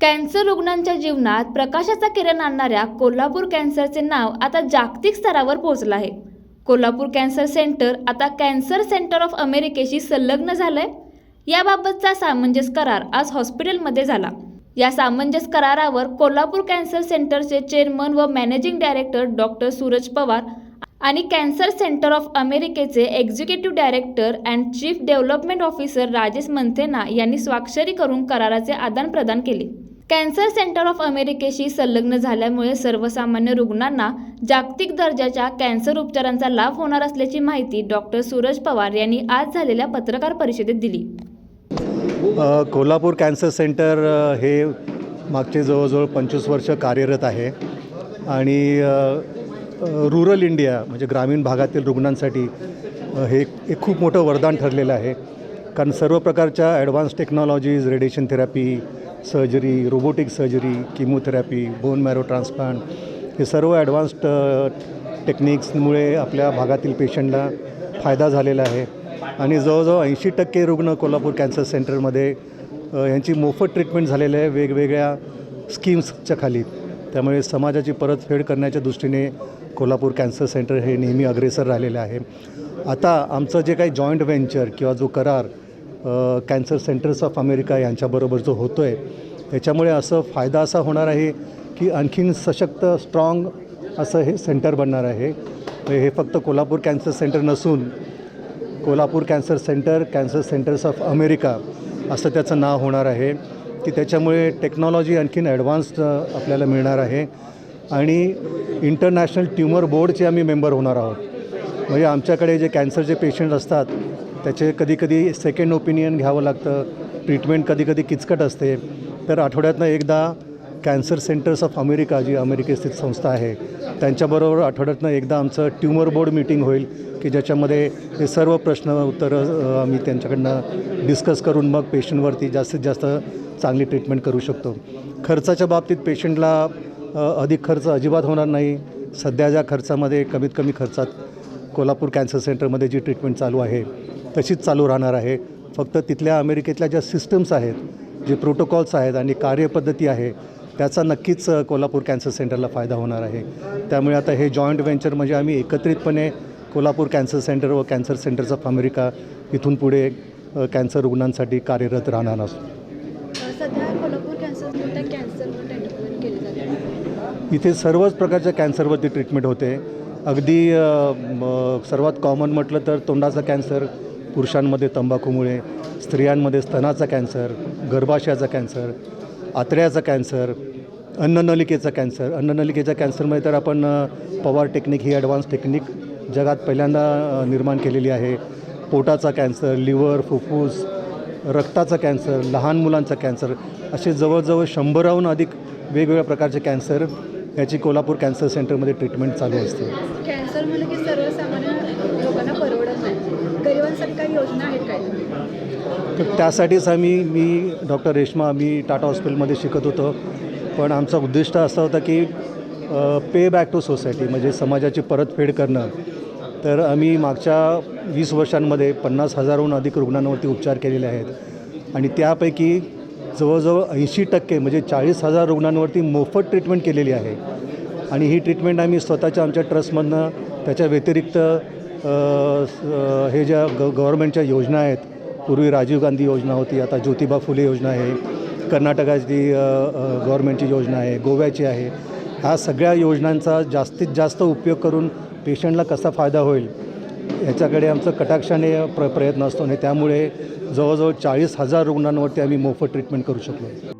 Cancer रुग्णांच्या जीवनात प्रकाशाचा किरण आणणाऱ्या कोल्हापूर कॅन्सरचे नाव आता जागतिक स्तरावर पोहोचलं आहे. कोल्हापूर कॅन्सर सेंटर आता कॅन्सर सेंटर ऑफ अमेरिकेशी संलग्न झालंय. याबाबतचा सामंजस्य करार आज हॉस्पिटलमध्ये झाला. या सामंजस्य करारावर कोल्हापूर कॅन्सर सेंटरचे चेअरमन व managing director doctor Suraj Pawar आणि कॅन्सर सेंटर ऑफ अमेरिकेचे executive director and chief development officer Rajesh Manthena यांनी स्वाक्षरी करून कराराचे आदानप्रदान केले. कॅन्सर सेंटर ऑफ अमेरिकेशी संलग्न झाल्यामुळे सर्वसामान्य रुग्णांना जागतिक दर्जाच्या कॅन्सर उपचारांचा लाभ होणार असल्याची माहिती डॉक्टर सूरज पवार यांनी आज झालेल्या पत्रकार परिषदेत दिली. कोल्हापूर कॅन्सर सेंटर हे मागचे जवळजवळ पंचवीस वर्ष कार्यरत आहे. आणि रुरल इंडिया म्हणजे ग्रामीण भागातील रुग्णांसाठी हे एक खूप मोठं वरदान ठरलेलं आहे. कारण सर्व प्रकारच्या advance technologies radiation therapy surgery robotic surgery chemotherapy bone marrow transplant हे सर्व ॲडव्हान्स्ड टेक्निक्समुळे uh, आपल्या भागातील पेशंटला फायदा झालेला आहे. आणि जवळजवळ ऐंशी टक्के रुग्ण कोल्हापूर कॅन्सर सेंटरमध्ये uh, यांची मोफत ट्रीटमेंट झालेली आहे वेगवेगळ्या स्कीम्सच्या खाली. त्यामुळे समाजाची परतफेड करण्याच्या दृष्टीने कोल्हापूर कॅन्सर सेंटर हे नेहमी अग्रेसर राहिलेलं आहे. आता आमचं जे काही जॉईंट व्हेंचर किंवा जो करार कॅन्सर सेंटर्स ऑफ अमेरिका यांच्याबरोबर जो होतो आहे त्याच्यामुळे असं फायदा असा होणार आहे की आणखीन सशक्त स्ट्रॉंग असं हे सेंटर बनणार आहे. हे फक्त कोल्हापूर कॅन्सर सेंटर नसून Kolhapur cancer centre cancer centres of America असं त्याचं नाव होणार आहे की त्याच्यामुळे टेक्नॉलॉजी आणखीन ॲडव्हान्स्ड आपल्याला मिळणार आहे. आणि इंटरनॅशनल ट्युमर बोर्डचे आम्ही मेंबर होणार आहोत. म्हणजे आमच्याकडे जे कॅन्सरचे पेशंट असतात त्याचे कधीकधी सेकंड ओपिनियन घ्यावं लागतं. ट्रीटमेंट कधीकधी किचकट असते. तर आठवड्यातनं एकदा कॅन्सर सेंटर्स ऑफ अमेरिका जी अमेरिकेस्थित संस्था आहे त्यांच्याबरोबर आठवड्यातनं एकदा आमचं ट्युमर बोर्ड मीटिंग होईल की ज्याच्यामध्ये हे सर्व प्रश्न उत्तरं आम्ही त्यांच्याकडनं डिस्कस करून मग पेशंटवरती जास्तीत जास्त चांगली ट्रीटमेंट करू शकतो. खर्चाच्या बाबतीत पेशंटला अधिक खर्च अजिबात होणार नाही. सध्या ज्या खर्चामध्ये कमीत कमी खर्चात कोल्हापूर कॅन्सर सेंटरमध्ये जी ट्रीटमेंट चालू आहे तशीच चालू राहणार आहे. फक्त तिथल्या अमेरिकेतल्या ज्या सिस्टम्स आहेत जे प्रोटोकॉल्स आहेत आणि कार्यपद्धती आहे त्याचा नक्कीच कोल्हापूर कॅन्सर सेंटरला फायदा होणार आहे. त्यामुळे आता हे जॉईंट व्हेंचर म्हणजे आम्ही एकत्रितपणे कोल्हापूर कॅन्सर सेंटर व कॅन्सर सेंटर्स ऑफ अमेरिका इथून पुढे कॅन्सर रुग्णांसाठी कार्यरत राहणार असतो इथे सर्वच प्रकारच्या कॅन्सरवरती ट्रीटमेंट होते. अगदी सर्वात कॉमन म्हटलं तर तोंडाचा कॅन्सर पुरुषांमध्ये तंबाखूमुळे स्त्रियांमध्ये स्तनाचा कॅन्सर गर्भाशयाचा कॅन्सर आतड्याचा कॅन्सर अन्ननलिकेचा कॅन्सर. अन्ननलिकेच्या कॅन्सरमध्ये तर आपण पवार टेक्निक ही ॲडव्हान्स टेक्निक जगात पहिल्यांदा निर्माण केलेली आहे. पोटाचा कॅन्सर लिव्हर फुफ्फूस रक्ताचा कॅन्सर लहान मुलांचा कॅन्सर असे जवळजवळ शंभराहून अधिक वेगवेगळ्या प्रकारचे कॅन्सर याची कोल्हापूर कॅन्सर सेंटरमध्ये ट्रीटमेंट चालू असते कॅन्सर म्हणलं की सर्वसामान्य लोकांना परवडत नाही काही योजना आहेत काय तर त्यासाठीच आम्ही मी डॉक्टर रेश्मा आम्ही टाटा हॉस्पिटलमध्ये शिकत होतो. पण आमचा उद्दिष्ट असा होता की पे बॅक टू सोसायटी म्हणजे समाजाची परतफेड करणं. तर आम्ही मागच्या वीस वर्षांमध्ये पन्नास हजारहून अधिक रुग्णांवरती उपचार केलेले आहेत. आणि त्यापैकी जवळजवळ ऐंशी टक्के म्हणजे चाळीस हजार रुग्णांवरती मोफत ट्रीटमेंट केलेली आहे. आणि ही ट्रीटमेंट आम्ही स्वतःच्या आमच्या ट्रस्टमधनं त्याच्या व्यतिरिक्त हे ज्या ग गव्हर्मेंटच्या योजना आहेत पूर्वी राजीव गांधी योजना होती आता ज्योतिबा फुले योजना आहे कर्नाटकाची अ, गव्हर्मेंटची योजना आहे गोव्याची आहे ह्या सगळ्या योजनांचा जास्तीत जास्त उपयोग करून पेशंटला कसा फायदा होईल याच्याकडे आमचं कटाक्षाने प्र प्रयत्न असतो आणि त्यामुळे जवळजवळ चाळीस हजार रुग्णांवरती आम्ही मोफत ट्रीटमेंट करू शकलो.